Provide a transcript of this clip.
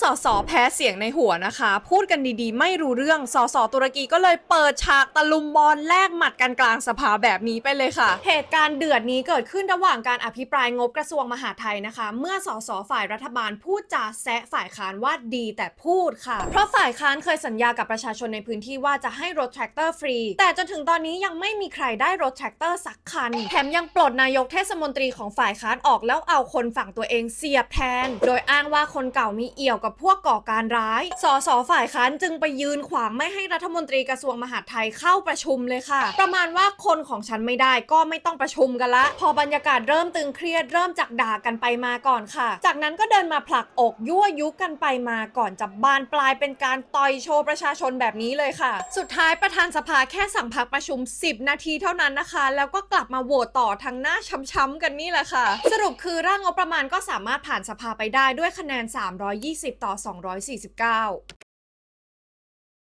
สสแพ้เสียงในหัวนะคะ พูดกันดีๆ ไม่รู้เรื่องสสตุรกีก็เลยเปิดฉากตะลุมบอลแลกหมัดกันกลางสภาแบบนี้ไปเลยค่ะ เหตุการณ์เดือดนี้เกิดขึ้นระหว่างการอภิปรายงบกระทรวงมหาดไทยนะคะ เมื่อสสฝ่ายรัฐบาลพูดจาแซะฝ่ายค้านว่าดีแต่พูดค่ะ เพราะฝ่ายค้านเคยสัญญากับประชาชนในพื้นที่ว่าจะให้รถแทรกเตอร์ฟรี แต่จนถึงตอนนี้ยังไม่มีใครได้รถแทรกเตอร์สักคัน แถมยังปลดนายกเทศมนตรีของฝ่ายค้านออกแล้วเอาคนฝั่งตัวเองเสียบแทน โดยอ้างว่าคนเก่ามีเอี่ยวกับพวกก่อการร้าย สสฝ่ายค้านจึงไปยืนขวางไม่ให้รัฐมนตรีกระทรวงมหาดไทยเข้าประชุมเลยค่ะ ประมาณว่าคนของฉันไม่ได้ก็ไม่ต้องประชุมกันละ พอบรรยากาศเริ่มตึงเครียดเริ่มจากด่ากันไปมาก่อนค่ะ จากนั้นก็เดินมาผลักอกยั่วยุกันไปมาก่อนจะบานปลายเป็นการต่อยโชว์ประชาชนแบบนี้เลยค่ะ สุดท้ายประธานสภาแค่สั่งพักประชุม 10 นาทีเท่านั้นนะคะ แล้วก็กลับมาโหวตต่อทางหน้าช้ำๆกันนี่แหละค่ะ สรุปคือร่างงบประมาณก็สามารถผ่านสภาไปได้ด้วยคะแนน 320ต่อ 249